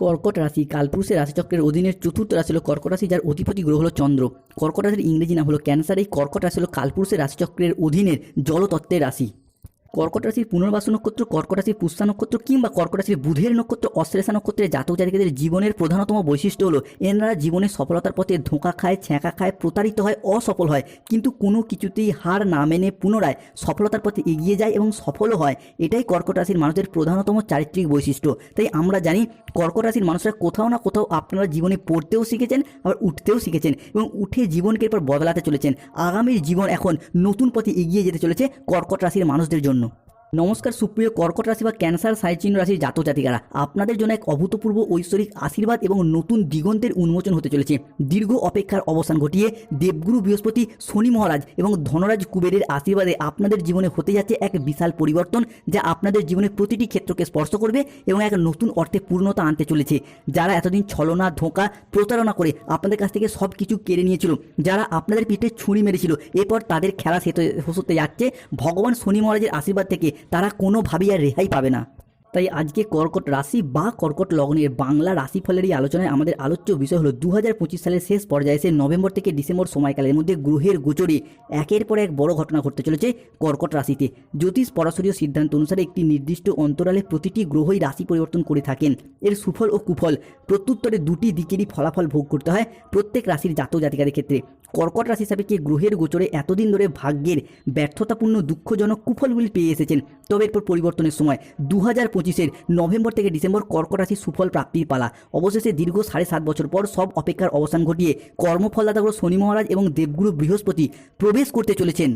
কর্কট রাশি, কালপুরুষের রাশিচক্রের অধীনের চতুর্থ রাশি হলো কর্কট রাশি, যার অধিপতি গ্রহ হলো চন্দ্র। কর্কট রাশির ইংরেজি নাম হলো ক্যান্সার। এই কর্কট রাশি হলো কালপুরুষের রাশিচক্রের অধীনের জলতত্ত্বের রাশি। কর্কট রাশির পুনর্বাসু নক্ষত্র, কর্কট রাশির পুষ্যা নক্ষত্র কিংবা কর্কট রাশির বুধের নক্ষত্র, অশ্লেষা নক্ষত্রের জাতক জাতিকাদের জীবনের প্রধানতম বৈশিষ্ট্য হলো এনারা জীবনে সফলতার পথে ধোঁকা খায়, ছ্যাঁকা খায়, প্রতারিত হয়, অসফল হয়। কিন্তু কোনো কিছুতেই হার না মেনে পুনরায় সফলতার পথে এগিয়ে যায় এবং সফলও হয়। এটাই কর্কট রাশির মানুষের প্রধানতম চারিত্রিক বৈশিষ্ট্য। তাই আমরা জানি কর্কট রাশির মানুষরা কোথাও না কোথাও আপনারা জীবনে পড়তেও শিখেছেন, আবার উঠতেও শিখেছেন এবং উঠে জীবনকে এরপর বদলাতে চলেছেন। আগামীর জীবন এখন নতুন পথে এগিয়ে যেতে চলেছে কর্কট রাশির মানুষদের জন্য। নমস্কার, সুপ্রিয় কর্কট রাশি বা ক্যান্সার সাইচিহ্ন রাশির জাতক জাতিকারা। আপনাদের জন্য এক অভূতপূর্ব ঐশ্বরিক আশীর্বাদ এবং নতুন দিগন্তের উন্মোচন হতে চলেছে। দীর্ঘ অপেক্ষার অবসান ঘটিয়ে দেবগুরু বৃহস্পতি, শনি মহারাজ এবং ধনরাজ কুবেরের আশীর্বাদে আপনাদের জীবনে হতে যাচ্ছে এক বিশাল পরিবর্তন যা আপনাদের জীবনের প্রতিটি ক্ষেত্রকে স্পর্শ করবে এবং এক নতুন অর্থে পূর্ণতা আনতে চলেছে। যারা এতদিন ছলনা, ধোঁকা, প্রতারণা করে আপনাদের কাছ থেকে সব কিছু কেড়ে নিয়েছিল, যারা আপনাদের পিঠে ছুঁড়ি মেরেছিল, এরপর তাদের খেলা সেতে হতে যাচ্ছে। ভগবান শনি মহারাজের আশীর্বাদ থেকে তারা কোনোভাবেই আর রেহাই পাবে না। তাই আজকে কর্কট রাশি বা কর্কট লগ্নের বাংলা রাশিফলের এই আলোচনায় আমাদের আলোচ্য বিষয় হলো দু হাজার পঁচিশ সালের শেষ পর্যায়ে এসে নভেম্বর থেকে ডিসেম্বর সময়কালের মধ্যে গ্রহের গোচরে একের পর এক বড় ঘটনা ঘটতে চলেছে কর্কট রাশিতে। জ্যোতিষ পরাশরীয় সিদ্ধান্ত অনুসারে একটি নির্দিষ্ট অন্তরালে প্রতিটি গ্রহই রাশি পরিবর্তন করে থাকেন। এর সুফল ও কুফল প্রত্যুত্তরে দুটি দিকেরই ফলাফল ভোগ করতে হয় প্রত্যেক রাশির জাত জাতিকাদের ক্ষেত্রে। কর্কট রাশি সাপেক্ষে গ্রহের গোচরে এতদিন ধরে ভাগ্যের ব্যর্থতাপূর্ণ দুঃখজনক কুফলগুলি পেয়ে এসেছেন। তবে এরপর পরিবর্তনের সময় দু হাজার পঁচিশের নভেম্বর থেকে ডিসেম্বর কর্কট রাশির সুফল প্রাপ্তির পালা। অবশেষে দীর্ঘ সাড়ে সাত বছর পর সব অপেক্ষার অবসান ঘটিয়ে কর্মফলদাতাগুলো শনি মহারাজ এবং দেবগুরু বৃহস্পতি প্রবেশ করতে চলেছেন।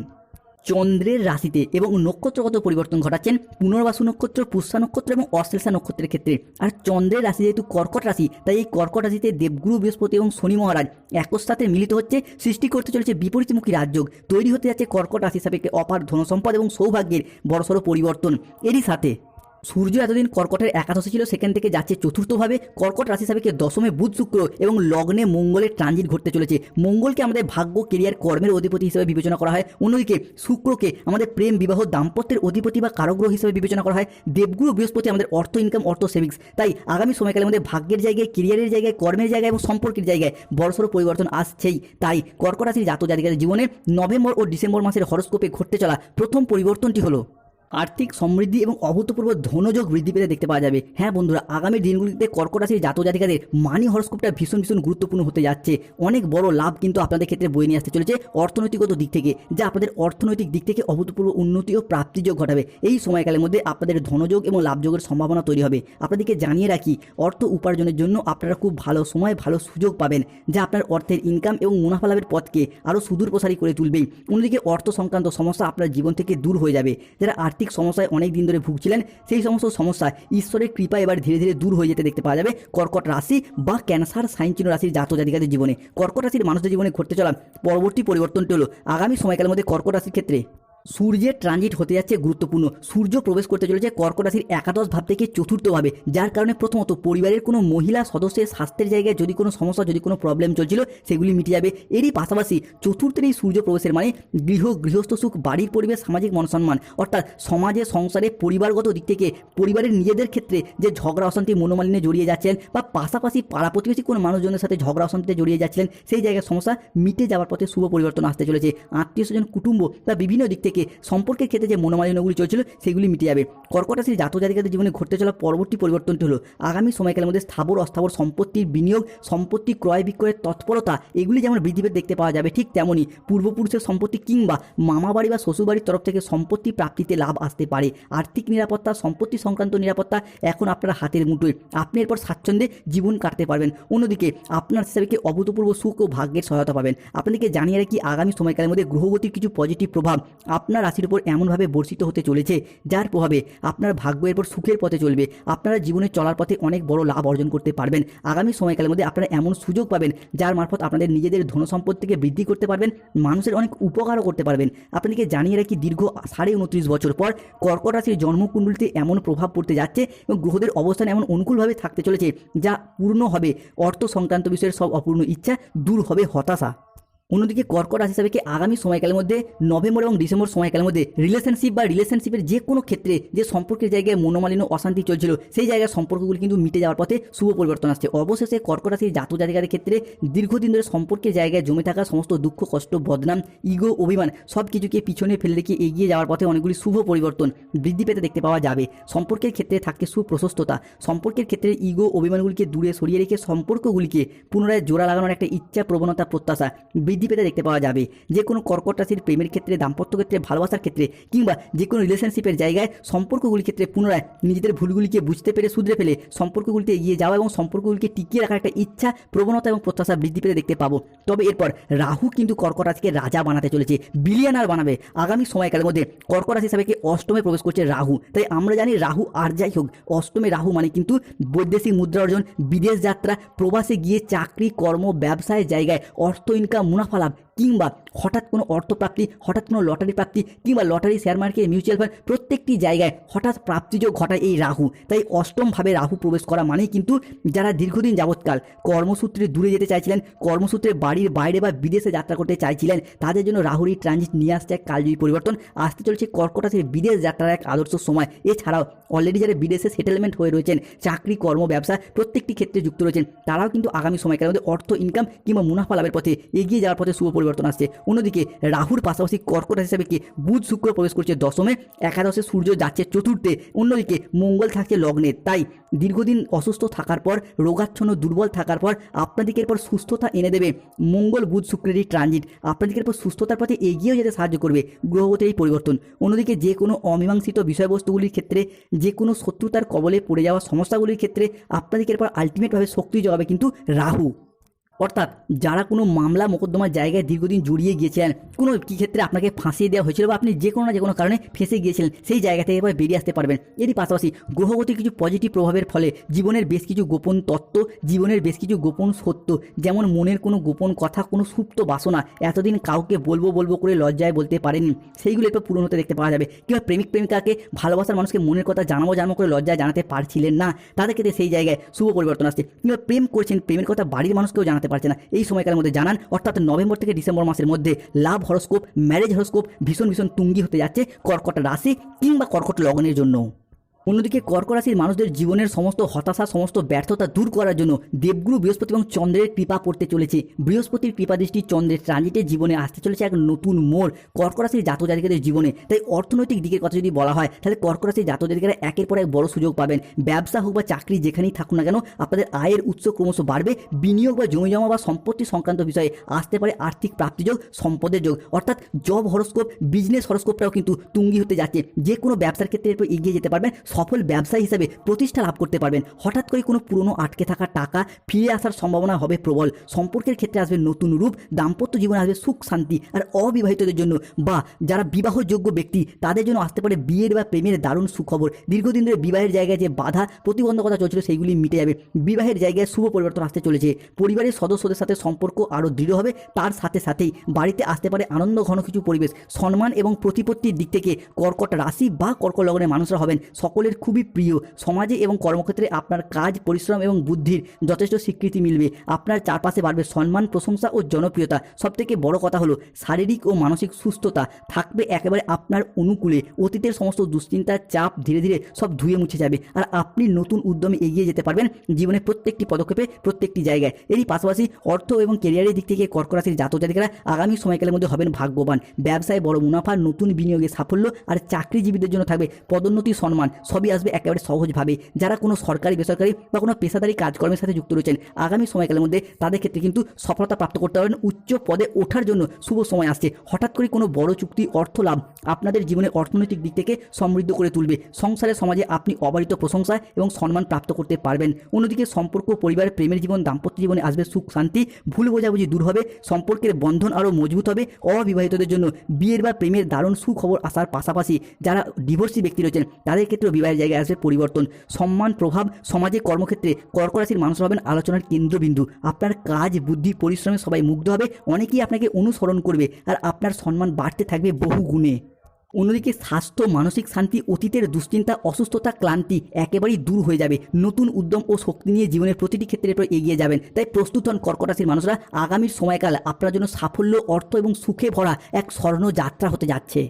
চন্দ্রের রাশিতে এবং নক্ষত্রগত পরিবর্তন ঘটাচ্ছেন পুনর্বাসু নক্ষত্র, পুষ্যা নক্ষত্র এবং অশ্লেষা নক্ষত্রের ক্ষেত্রে। আর চন্দ্রের রাশি যেহেতু কর্কট রাশি, তাই এই কর্কট রাশিতে দেবগুরু বৃহস্পতি এবং শনি মহারাজ একর সাথে মিলিত হচ্ছে, সৃষ্টি করতে চলেছে বিপরীতমুখী রাজযোগ। তৈরি হতে যাচ্ছে কর্কট রাশি সাপেক্ষে অপার ধনসম্পদ এবং সৌভাগ্যের বড়সড় পরিবর্তন। এরই সাথে সূর্য এতদিন কর্কটের একাদশে ছিল, সেখান থেকে যাচ্ছে চতুর্থভাবে। কর্কট রাশি সাপেক্ষে দশমে বুধ শুক্র এবং লগ্নে মঙ্গলের ট্রানজিট ঘটতে চলেছে। মঙ্গলকে আমাদের ভাগ্য কেরিয়ার কর্মের অধিপতি হিসেবে বিবেচনা করা হয়। অন্যদিকে শুক্রকে আমাদের প্রেম, বিবাহ, দাম্পত্যের অধিপতি বা কারগ্রহ হিসেবে বিবেচনা করা হয়। দেবগুরু বৃহস্পতি আমাদের অর্থ ইনকাম অর্থ সেভিংস তাই আগামী সময়কালে আমাদের ভাগ্যের জায়গায় কেরিয়ারের জায়গায়, কর্মের জায়গায় এবং সম্পর্কের জায়গায় বড়সড় পরিবর্তন আসছেই। তাই কর্কট রাশির জাতক জাতিকাদের জীবনে নভেম্বর ও ডিসেম্বর মাসের হরস্কোপে ঘটতে চলা প্রথম পরিবর্তনটি হলো আর্থিক সমৃদ্ধি এবং অভূতপূর্ব ধনযোগ বৃদ্ধি পেতে দেখতে পাওয়া যাবে। হ্যাঁ বন্ধুরা, আগামী দিনগুলিতে কর্কট রাশির জাতক জাতিকাদের মানি হরস্কোপটা ভীষণ ভীষণ গুরুত্বপূর্ণ হতে যাচ্ছে। অনেক বড় লাভ কিন্তু আপনাদের ক্ষেত্রে বয়ে নিয়ে আসতে চলেছে অর্থনৈতিকগত দিক থেকে, যা আপনাদের অর্থনৈতিক দিক থেকে অভূতপূর্ব উন্নতি ও প্রাপ্তিযোগ ঘটাবে। এই সময়কালের মধ্যে আপনাদের ধনযোগ এবং লাভযোগের সম্ভাবনা তৈরি হবে। আপনাদেরকে জানিয়ে রাখি, অর্থ উপার্জনের জন্য আপনারা খুব ভালো সময়, ভালো সুযোগ পাবেন, যা আপনার অর্থের ইনকাম এবং মুনাফা লাভের পথকে আরও সুদূর প্রসারী করে তুলবে অন্যদিকে অর্থ সংক্রান্ত সমস্যা আপনার জীবন থেকে দূর হয়ে যাবে। যারা আর্থিক সমস্যায় অনেক দিন ধরে ভুগছিলেন, সেই সমস্ত সমস্যা ঈশ্বরের কৃপা এবার ধীরে ধীরে দূর হয়ে যেতে দেখতে পাওয়া যাবে কর্কট রাশি বা ক্যান্সার সাইন চিহ্ন রাশির জাতক জাতিকাদের জীবনে। কর্কট রাশির মানুষের জীবনে ঘটতে চলা পরবর্তী পরিবর্তনটি হলো আগামী সময়কালের মধ্যে কর্কট রাশির ক্ষেত্রে সূর্যের ট্রানজিট হতে যাচ্ছে গুরুত্বপূর্ণ। সূর্য প্রবেশ করতে চলেছে কর্কট রাশির একাদশ ভাব থেকে চতুর্থভাবে, যার কারণে প্রথমত পরিবারের কোনো মহিলা সদস্যের স্বাস্থ্যের জায়গায় যদি কোনো সমস্যা, যদি কোনো প্রবলেম চলছিল, সেগুলি মিটে যাবে। এরই পাশাপাশি চতুর্থের এই সূর্য প্রবেশের মানে গৃহ, গৃহস্থ সুখ, বাড়ির পরিবেশ, সামাজিক মনসম্মান, অর্থাৎ সমাজে, সংসারে, পরিবারগত দিক থেকে পরিবারের নিজেদের ক্ষেত্রে যে ঝগড়া, অশান্তি, মনোমালিন্যে জড়িয়ে যাচ্ছেন বা পাশাপাশি পাড়া প্রতিবেশী কোনো মানুষজনের সাথে ঝগড়া, অশান্তিতে জড়িয়ে যাচ্ছিলেন, সেই জায়গায় সমস্যা মিটে যাওয়ার পথে শুভ পরিবর্তন আসতে চলেছে। আত্মীয় স্বজন, কুটুম্ব বা বিভিন্ন দিক থেকে সম্পর্কের ক্ষেত্রে যে মনোমালিন্যগুলি চলছিল, সেগুলি মিটে যাবে। কর্কট রাশির জাতক জাতিকাদের জীবনে ঘটতে চলা পরবর্তী পরিবর্তনটি হলো, আগামী সময়কালের মধ্যে স্থাবর অস্থাবর সম্পত্তির বিনিয়োগ, সম্পত্তি ক্রয় বিক্রয়ের তৎপরতা, এগুলি যেমন বৃদ্ধি দেখতে পাওয়া যাবে, ঠিক তেমনই পূর্বপুরুষের সম্পত্তি কিংবা মামা বাড়ি বা শ্বশুরবাড়ির তরফ থেকে সম্পত্তি প্রাপ্তিতে লাভ আসতে পারে। আর্থিক নিরাপত্তা, সম্পত্তি সংক্রান্ত নিরাপত্তা এখন আপনার হাতের মুঠোয়। আপনি এরপর স্বাচ্ছন্দ্যে জীবন কাটতে পারবেন। অন্যদিকে, আপনার হিসাবে অভূতপূর্ব সুখ ও ভাগ্যের সহায়তা পাবেন। আপনাদেরকে জানিয়ে রাখি, আগামী সময়কালের মধ্যে গ্রহগতির কিছু পজিটিভ প্রভাব আপনার রাশির উপর এমনভাবে বর্ষিত হতে চলেছে, যার প্রভাবে আপনার ভাগ্য এরপর সুখের পথে চলবে। আপনারা জীবনে চলার পথে অনেক বড় লাভ অর্জন করতে পারবেন। আগামী সময়কালের মধ্যে আপনারা এমন সুযোগ পাবেন, যার মারফত আপনাদের নিজেদের ধনসম্পদ থেকে বৃদ্ধি করতে পারবেন, মানুষের অনেক উপকারও করতে পারবেন। আপনাদেরকে জানিয়ে রাখি, দীর্ঘ সাড়ে উনত্রিশ বছর পর কর্কট রাশির জন্মকুণ্ডলিতে এমন প্রভাব পড়তে যাচ্ছে এবং গ্রহদের অবস্থান এমন অনুকূলভাবে থাকতে চলেছে, যা পূর্ণ হবে। অর্থ সংক্রান্ত বিষয়ের সব অপূর্ণ ইচ্ছা দূর হবে হতাশা। অন্যদিকে কর্কট রাশি হিসাবে আগামী সময়কালের মধ্যে নভেম্বর এবং ডিসেম্বর সময়কালের মধ্যে রিলেশনশিপ বা রিলেশনশিপের যে কোনো ক্ষেত্রে যে সম্পর্কের জায়গায় মনোমালিন্য, অশান্তি চলছিল, সেই জায়গার সম্পর্কগুলি কিন্তু মিটে যাওয়ার পথে শুভ পরিবর্তন আসছে। অবশেষে কর্কট রাশির জাতক জাতিকাদের ক্ষেত্রে দীর্ঘদিন ধরে সম্পর্কের জায়গায় জমে থাকা সমস্ত দুঃখ, কষ্ট, বদনাম ইগো অভিমান সব কিছুকে পিছনে ফেলে রেখে এগিয়ে যাওয়ার পথে অনেকগুলি শুভ পরিবর্তন বৃদ্ধি পেতে দেখতে পাওয়া যাবে। সম্পর্কের ক্ষেত্রে থাকছে সুপ্রশস্ততা। সম্পর্কের ক্ষেত্রে ইগো অভিমানগুলিকে দূরে সরিয়ে রেখে সম্পর্কগুলিকে পুনরায় জোড়া লাগানোর একটা ইচ্ছা প্রবণতা প্রত্যাশা। বৃদ্ধি পেতে দেখতে পাওয়া যাবে। যে কোনো কর্কট রাশির প্রেমের ক্ষেত্রে, দাম্পত্য ক্ষেত্রে, ভালোবাসার ক্ষেত্রে কিংবা যে কোনো রিলেশনশিপের জায়গায় সম্পর্কগুলির ক্ষেত্রে পুনরায় নিজেদের ভুলগুলিকে বুঝতে পেরে শুধরে ফেলে সম্পর্কগুলিতে এগিয়ে যাওয়া এবং সম্পর্কগুলিকে টিকিয়ে রাখার একটা ইচ্ছা, প্রবণতা এবং প্রত্যাশা বৃদ্ধি পেতে দেখতে পাবো। তবে এরপর রাহু কিন্তু কর্কট রাশিকে রাজা বানাতে চলেছে, বিলিয়নার বানাবে। আগামী সময়কালের মধ্যে কর্কট রাশি হিসাবে অষ্টমে প্রবেশ করছে রাহু। তাই আমরা জানি রাহু আর যাই হোক, অষ্টমে রাহু মানে কিন্তু বৈদেশিক মুদ্রা অর্জন, বিদেশ যাত্রা, প্রবাসে গিয়ে চাকরি, কর্ম ব্যবসায়ের জায়গায় অর্থ ইনকাম মুনাফা লাভ কিংবা হঠাৎ কোনো অর্থপ্রাপ্তি হঠাৎ কোনো লটারি প্রাপ্তি কিংবা lottery share market mutual fund প্রত্যেকটি জায়গায় হঠাৎ প্রাপ্তিযোগ ঘটায় এই রাহু। তাই অষ্টমভাবে রাহু প্রবেশ করা মানেই কিন্তু যারা দীর্ঘদিন যাবৎকাল কর্মসূত্রে দূরে যেতে চাইছিলেন, কর্মসূত্রে বাড়ির বাইরে বা বিদেশে যাত্রা করতে চাইছিলেন, তাদের জন্য রাহুর এই ট্রানজিট নিয়ে আসছে এক কালজয়ী পরিবর্তন। আসতে চলেছে কর্কট রাশির বিদেশ যাত্রার এক আদর্শ সময়। এছাড়াও অলরেডি যারা বিদেশে সেটেলমেন্ট হয়ে রয়েছেন, চাকরি, কর্ম, ব্যবসা প্রত্যেকটি ক্ষেত্রে যুক্ত রয়েছেন, তারাও কিন্তু আগামী সময়কালের মধ্যে অর্থ ইনকাম কিংবা মুনাফা লাভের পথে এগিয়ে যাওয়ার পথে শুভ পরিবর্তন আসছে। অন্যদিকে রাহুর পাশাপাশি কর্কট রাশি হিসাবে কি বুধ শুক্র প্রবেশ করছে দশমে, একাদশে সূর্য যাচ্ছে চতুর্থে, অন্যদিকে মঙ্গল থাকছে লগ্নে। তাই দীর্ঘদিন অসুস্থ থাকার পর, রোগাচ্ছন্ন, দুর্বল থাকার পর আপনাদেরকে এরপর সুস্থতা এনে দেবে মঙ্গল বুধ শুক্রের এই ট্রানজিট আপনাদেরকে এরপর সুস্থতার পথে এগিয়েও যেতে সাহায্য করবে গ্রহগতির এই পরিবর্তন। অন্যদিকে যে কোনো অমীমাংসিত বিষয়বস্তুগুলির ক্ষেত্রে, যে কোনো শত্রুতার কবলে পড়ে যাওয়া সমস্যাগুলির ক্ষেত্রে আপনাদেরকে পর আলটিমেটভাবে শক্তি জোগাবে কিন্তু রাহু। অর্থাৎ যারা কোনো মামলা মোকদ্দমার জায়গায় দীর্ঘদিন জড়িয়ে গিয়েছিলেন, কোনো কী ক্ষেত্রে আপনাকে ফাঁসিয়ে দেওয়া হয়েছিল বা আপনি যে কোনো না যে কোনো কারণে ফেঁসে গিয়েছিলেন, সেই জায়গা থেকে এবার বেরিয়ে আসতে পারবেন। এরই পাশাপাশি গ্রহগতির কিছু পজিটিভ প্রভাবের ফলে জীবনের বেশ কিছু গোপন তত্ত্ব, জীবনের বেশ কিছু গোপন সত্য, যেমন মনের কোনো গোপন কথা, কোনো সুপ্ত বাসনা, এতদিন কাউকে বলব বলব করে লজ্জায় বলতে পারেনি সেইগুলো এরপর পূরণ হতে দেখতে পাওয়া যাবে। কিংবা প্রেমিক প্রেমিকাকে ভালোবাসার মানুষকে মনের কথা জানাব জানাব করে লজ্জায় জানাতে পারছিলেন না, তাদের ক্ষেত্রে সেই জায়গায় শুভ পরিবর্তন আসছে। কিংবা প্রেম করছেন, প্রেমের কথা বাড়ির মানুষকেও জানাতে পারছে না। এই সময়কালের মধ্যে জানান, অর্থাৎ নভেম্বর থেকে ডিসেম্বর মাসের মধ্যে লাভ হরস্কোপ, ম্যারেজ হরস্কোপ ভীষণ ভীষণ তুঙ্গি হতে যাচ্ছে কর্কট রাশি কিংবা কর্কট লগ্নের জন্য। অন্যদিকে কর্ক রাশির মানুষদের জীবনের সমস্ত হতাশা, সমস্ত ব্যর্থতা দূর করার জন্য দেবগুরু বৃহস্পতি এবং চন্দ্রের কৃপা পড়তে চলেছে। বৃহস্পতির কৃপা দৃষ্টি চন্দ্রের ট্রানজিটে জীবনে আসতে চলেছে এক নতুন মোড় কর্ক রাশির জাতক জাতিকাদের জীবনে। তাই অর্থনৈতিক দিকের কথা যদি বলা হয়, তাহলে কর্ক রাশির জাতক জাতিকারা একের পর এক বড় সুযোগ পাবেন। ব্যবসা হোক বা চাকরি যেখানেই থাকুক না কেন, আপনাদের আয়ের উৎস ক্রমশ বাড়বে। বিনিয়োগ বা জমি জমা বা সম্পত্তি সংক্রান্ত বিষয়ে আসতে পারে আর্থিক প্রাপ্তিযোগ, সম্পদের যোগ। অর্থাৎ জব হরস্কোপ, বিজনেস হরস্কোপটাও কিন্তু তুঙ্গি হতে যাচ্ছে। যে কোনো ব্যবসার ক্ষেত্রে এগিয়ে যেতে পারবেন। সফল ব্যবসা হিসেবে প্রতিষ্ঠা লাভ করতে পারবেন। হঠাৎ করে কোনো পুরনো আটকে থাকা টাকা ফিরে আসার সম্ভাবনা হবে প্রবল। সম্পর্কের ক্ষেত্রে আসবে নতুন রূপ, দাম্পত্য জীবনে আসবে সুখ, শান্তি আর অবিবাহিতদের জন্য। বা যারা বিবাহযোগ্য ব্যক্তি, তাদের জন্য আসতে পারে বিয়ের বা প্রেমের দারুণ সুখবর। দীর্ঘদিন ধরে বিবাহের জায়গায় যে বাধা, প্রতিবন্ধকতা চলছিল সেইগুলি মিটে যাবে। বিবাহের জায়গায় শুভ পরিবর্তন আসতে চলেছে। পরিবারের সদস্যদের সাথে সম্পর্ক আরও দৃঢ় হবে। তার সাথে সাথেই বাড়িতে আসতে পারে আনন্দ, ঘন কিছু পরিবেশ। সম্মান এবং প্রতিপত্তির দিক থেকে কর্কট রাশি বা কর্কট লগ্নের মানুষরা হবেন। সকলের খুবই প্রিয়। সমাজে এবং কর্মক্ষেত্রে আপনার কাজ, পরিশ্রম এবং বুদ্ধির যথেষ্ট স্বীকৃতি মিলবে। আপনার চারপাশে বাড়বে সম্মান, প্রশংসা ও জনপ্রিয়তা। সবথেকে বড় কথা হলো শারীরিক ও মানসিক সুস্থতা। থাকবে একেবারে আপনার অনুকূলে। অতীতের সমস্ত দুশ্চিন্তার চাপ ধীরে ধীরে সব ধুয়ে মুছে যাবে। আর আপনি নতুন উদ্যমে এগিয়ে যেতে পারবেন জীবনের প্রত্যেকটি পদক্ষেপে, প্রত্যেকটি জায়গায়। এরই পাশাপাশি অর্থ এবং কেরিয়ারের দিক থেকে কর্ক রাশির জাতক জাতিকারা আগামী সময়কালের মধ্যে হবেন ভাগ্যবান। ব্যবসায় বড় মুনাফা, নতুন বিনিয়োগে সাফল্য আর চাকরিজীবীদের জন্য থাকবে পদোন্নতি, সম্মান। সবই আসবে একেবারে সহজভাবে। যারা কোনো সরকারি, বেসরকারি বা কোনো পেশাদারি কাজকর্মের সাথে যুক্ত রয়েছেন, আগামী সময়কালের মধ্যে তাদের ক্ষেত্রে কিন্তু সফলতা প্রাপ্ত করতে পারবেন উচ্চ পদে ওঠার জন্য শুভ সময় আসছে। হঠাৎ করে কোনো বড় চুক্তি, অর্থ লাভ আপনাদের জীবনে অর্থনৈতিক দিক থেকে সমৃদ্ধ করে তুলবে। সংসারে, সমাজে আপনি অবারিত প্রশংসা এবং সম্মান প্রাপ্ত করতে পারবেন। অন্যদিকে সম্পর্ক, পরিবার, প্রেমের জীবন, দাম্পত্য জীবনে আসবে সুখ, শান্তি, ভুল বোঝাবুঝি দূর হবে, সম্পর্কের বন্ধন আরও মজবুত হবে অবিবাহিতদের জন্য। বিয়ের বা প্রেমের দারুণ সুখবর আসার পাশাপাশি যারা ডিভোর্সি ব্যক্তি রয়েছেন, তাদের ক্ষেত্রেও বিবাহের জায়গায় আসবে পরিবর্তন। সম্মান, প্রভাব সমাজে কর্মক্ষেত্রে কর্ক রাশির মানুষ হবেন আলোচনার কেন্দ্রবিন্দু। আপনার কাজ, বুদ্ধি, পরিশ্রমে সবাই মুগ্ধ হবে, অনেকেই আপনাকে অনুসরণ করবে আর আপনার সম্মান বাড়তে থাকবে বহু গুণে অন্যদিকে স্বাস্থ্য, মানসিক শান্তি, অতীতের দুশ্চিন্তা, অসুস্থতা, ক্লান্তি একেবারেই দূর হয়ে যাবে। নতুন উদ্যম ও শক্তি নিয়ে জীবনের প্রতিটি ক্ষেত্রে এরপর এগিয়ে যাবেন। তাই প্রস্তুত হন কর্কট রাশির মানুষরা। আগামীর সময়কাল আপনার জন্য সাফল্য, অর্থ এবং সুখে ভরা এক স্বর্ণ যাত্রা হতে যাচ্ছে।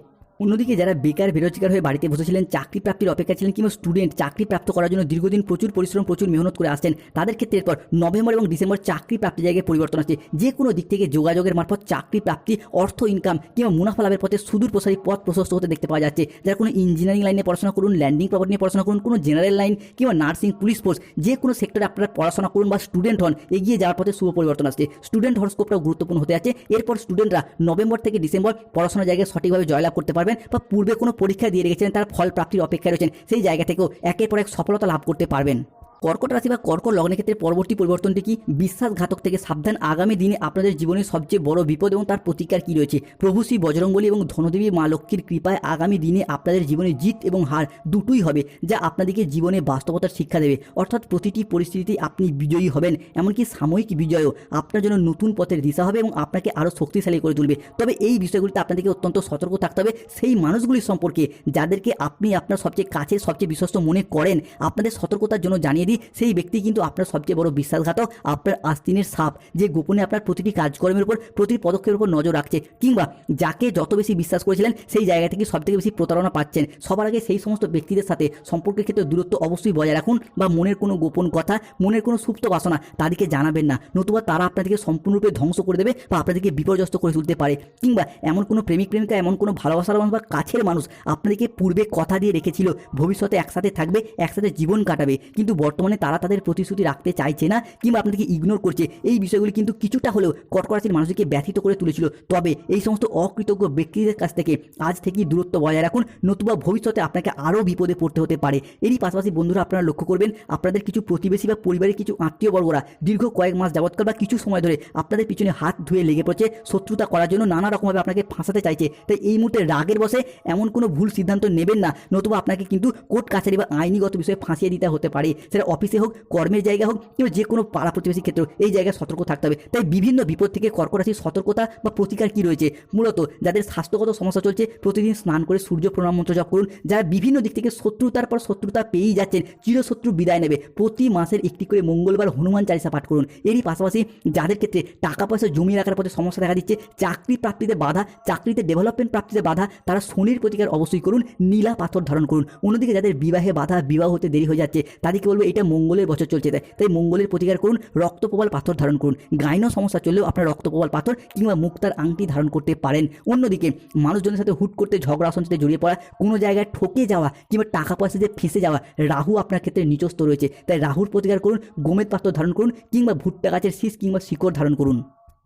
অন্যদিকে যারা বেকার, বেরোজগার হয়ে বাড়িতে বসেছিলেন চাকরি প্রাপ্তির অপেক্ষা ছিলেন কিংবা স্টুডেন্ট চাকরি প্রাপ্ত করার জন্য দীর্ঘদিন প্রচুর পরিশ্রম, প্রচুর মেহনত করে আসছেন, তাদের ক্ষেত্রে এরপর নভেম্বর এবং ডিসেম্বর চাকরি প্রাপ্তি জায়গায় পরিবর্তন আসছে। যে কোনো দিক থেকে যোগাযোগের মারফত চাকরি প্রাপ্তি অর্থ ইনকাম কিংবা মুনাফা লাভের পথে সুদূর প্রসারী পথ প্রশস্ত হতে দেখতে পাওয়া যাচ্ছে। যারা কোনো ইঞ্জিনিয়ারিং লাইনে পড়াশোনা করুন ল্যান্ডিং প্রপার্টি নিয়ে পড়াশোনা করুন, কোনো জেনারেল লাইন কিংবা নার্সিং পুলিশ ফোর্স যে কোনো সেক্টরে আপনারা পড়াশোনা করুন বা স্টুডেন্ট হন, এগিয়ে যাওয়ার পথে শুভ পরিবর্তন আসছে। স্টুডেন্ট হরস্কোপটাও গুরুত্বপূর্ণ হতে আছে এরপর স্টুডেন্টরা নভেম্বর থেকে ডিসেম্বর পড়াশোনার জায়গায় সঠিকভাবে জয়লাভ করতে পারবেন বা পূর্বে কোনো পরীক্ষা দিয়ে রেখেছেন তার ফল প্রাপ্তির অপেক্ষায় রয়েছেন, সেই জায়গা থেকেও একের পর এক সফলতা লাভ করতে পারবেন। কর্কট রাশি বা কর্কট লগ্নের ক্ষেত্রে পরবর্তী পরিবর্তনটি কি? বিশ্বাসঘাতক থেকে সাবধান। আগামী দিনে আপনাদের জীবনের সবচেয়ে বড় বিপদ এবং তার প্রতিকার কি রয়েছে? প্রভু শ্রী বজরঙ্গলী এবং ধনদেবী মা লক্ষ্মীর কৃপায় আগামী দিনে আপনাদের জীবনে জিত এবং হার দুটোই হবে, যা আপনাদেরকে জীবনে বাস্তবতার শিক্ষা দেবে। অর্থাৎ প্রতিটি পরিস্থিতিতে আপনি বিজয়ী হবেন, এমনকি সাময়িক বিজয়ও। আপনার জন্য নতুন পথের দিশা হবে এবং আপনাকে আরও শক্তিশালী করে তুলবে। তবে এই বিষয়গুলিতে আপনাদেরকে অত্যন্ত সতর্ক থাকতে হবে। সেই মানুষগুলির সম্পর্কে, যাদেরকে আপনি আপনার সবচেয়ে কাছের, সবচেয়ে বিশ্বস্ত মনে করেন, আপনাদের সতর্কতার জন্য জানিয়ে দিই সেই ব্যক্তি কিন্তু আপনার সবচেয়ে বড় বিশ্বাসঘাতক, আপনার আস্তিনের সাপ, যে গোপনে আপনার প্রতিটি কাজকর্মের উপর, প্রতিটি পদক্ষেপের উপর নজর রাখছে। কিংবা যাকে যত বেশি বিশ্বাস করেছিলেন, সেই জায়গা থেকে সবথেকে বেশি প্রতারণা পাচ্ছেন। সবার আগে সেই সমস্ত ব্যক্তিদের সাথে সম্পর্কের ক্ষেত্রে দূরত্ব অবশ্যই বজায় রাখুন, বা মনের কোনো গোপন কথা, মনের কোনো সুপ্ত বাসনা তাদেরকে জানাবেন না। নতুবা তারা আপনাদেরকে সম্পূর্ণরূপে ধ্বংস করে দেবে, বা আপনাদেরকে বিপর্যস্ত করে তুলতে পারে। কিংবা এমন কোনো প্রেমিক, প্রেমিকা, এমন কোনো ভালোবাসার মানুষ বা কাছের মানুষ আপনাদেরকে পূর্বে কথা দিয়ে রেখেছিল, ভবিষ্যতে একসাথে থাকবে, একসাথে জীবন কাটাবে। কিন্তু বর্তমানে তারা তাদের প্রতিশ্রুতি রাখতে চাইছে না কিংবা আপনাদেরকে ইগনোর করছে। এই বিষয়গুলি কিন্তু কিছুটা হলেও কর্কট রাশির মানুষকে ব্যথিত করে তুলেছিল। তবে এই সমস্ত অকৃতজ্ঞ ব্যক্তিদের কাছ থেকে আজ থেকেই দূরত্ব বজায় রাখুন, নতুবা ভবিষ্যতে আপনাকে আরও বিপদে পড়তে হতে পারে। এরই পাশাপাশি বন্ধুরা, আপনারা লক্ষ্য করবেন, আপনাদের কিছু প্রতিবেশী বা পরিবারের কিছু আত্মীয় বর্গরা দীর্ঘ কয়েক মাস যাবৎকাল বা কিছু সময় ধরে আপনাদের পিছনে হাত ধুয়ে লেগে পড়ছে। শত্রুতা করার জন্য নানা রকমভাবে আপনাকে ফাঁসাতে চাইছে। তাই এই মুহূর্তে রাগের বসে এমন কোনো ভুল সিদ্ধান্ত নেবেন না, নতুবা আপনাকে কিন্তু কোর্ট কাছারি বা আইনিগত বিষয়ে ফাঁসিয়ে দিতে হতে পারে। সেটা অফিসে হোক, কর্মের জায়গা হোক, কিংবা যে কোনো পাড়া প্রতিবেশী ক্ষেত্রে এই জায়গায় সতর্ক থাকতে হবে। তাই বিভিন্ন বিপদ থেকে কর্কট রাশির সতর্কতা বা প্রতিকার কি রয়েছে? মূলত যাদের স্বাস্থ্যগত সমস্যা চলছে, প্রতিদিন স্নান করে সূর্য প্রণাম মন্ত্র জপ করুন। যারা বিভিন্ন দিক থেকে শত্রুতার পর শত্রুতা পেয়েই যাচ্ছেন, চিরশত্রু বিদায় নেবে। প্রতি মাসের একটি করে মঙ্গলবার হনুমান চালিসা পাঠ করুন। এরই পাশাপাশি যাদের ক্ষেত্রে টাকা পয়সা জমিয়ে রাখার পথে সমস্যা দেখা দিচ্ছে, চাকরি প্রাপ্তিতে বাধা, চাকরিতে ডেভেলপমেন্ট প্রাপ্তিতে বাধা, তারা শনির প্রতিকার অবশ্যই করুন। নীলা পাথর ধারণ করুন। অন্যদিকে যাদের বিবাহে বাধা, বিবাহ হতে দেরি হয়ে যাচ্ছে, তাদেরকে বলব এটা মঙ্গলের বছর চলছে, তাই তাই মঙ্গলের প্রতিকার করুন, রক্তপ্রবাল পাথর ধারণ করুন। গাইনো সমস্যা চললেও আপনার রক্তপ্রবাল পাথর কিংবা মুক্তার আংটি ধারণ করতে পারেন। অন্যদিকে, মানুষজনের সাথে হুট করতে, ঝগড়া অশান্তিতে জড়িয়ে পড়া, কোনো জায়গায় ঠকে যাওয়া কিংবা টাকা পয়সা দিয়ে ফেঁসে যাওয়া, রাহু আপনার ক্ষেত্রে নিচস্ত রয়েছে। তাই রাহুর প্রতিকার করুন, গোমেদ পাথর ধারণ করুন কিংবা ভুট্টা গাছের শীষ কিংবা শিকড় ধারণ করুন।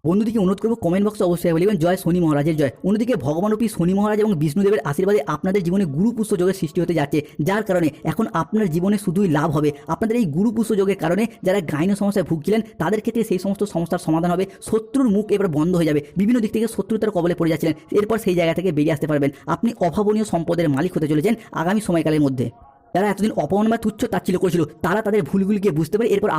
বন্ধুদিকে অনুরোধ করব কমেন্ট বক্সে অবশ্যই বলবেন জয় শনি মহারাজের জয়। অন্যদিকে ভগবানরূপী শনি মহারাজ এবং বিষ্ণুদেবের আশীর্বাদে আপনাদের জীবনে গুরুপুষ্য যোগের সৃষ্টি হতে যাচ্ছে। যার কারণে এখন আপনার জীবনে শুধুই লাভ হবে। আপনাদের এই গুরুপুষ্য যোগের কারণে যারা গাইন সমস্যায় ভুগছিলেন, তাদের ক্ষেত্রে সেই সমস্ত সমস্যার সমাধান হবে। শত্রুর মুখ এবার বন্ধ হয়ে যাবে। বিভিন্ন দিক থেকে শত্রুতার কবলে পড়ে যাচ্ছিলেন। এরপর সেই জায়গা থেকে বেরিয়ে আসতে পারবেন। আপনি অভাবনীয় সম্পদের মালিক হতে চলেছেন আগামী সময়কালের মধ্যে। যারা এতদিন অপমান বা তুচ্ছ তাচ্ছিল্য করেছিল, তারা তাদের ভুলগুলিকে বুঝতে পারে এরপর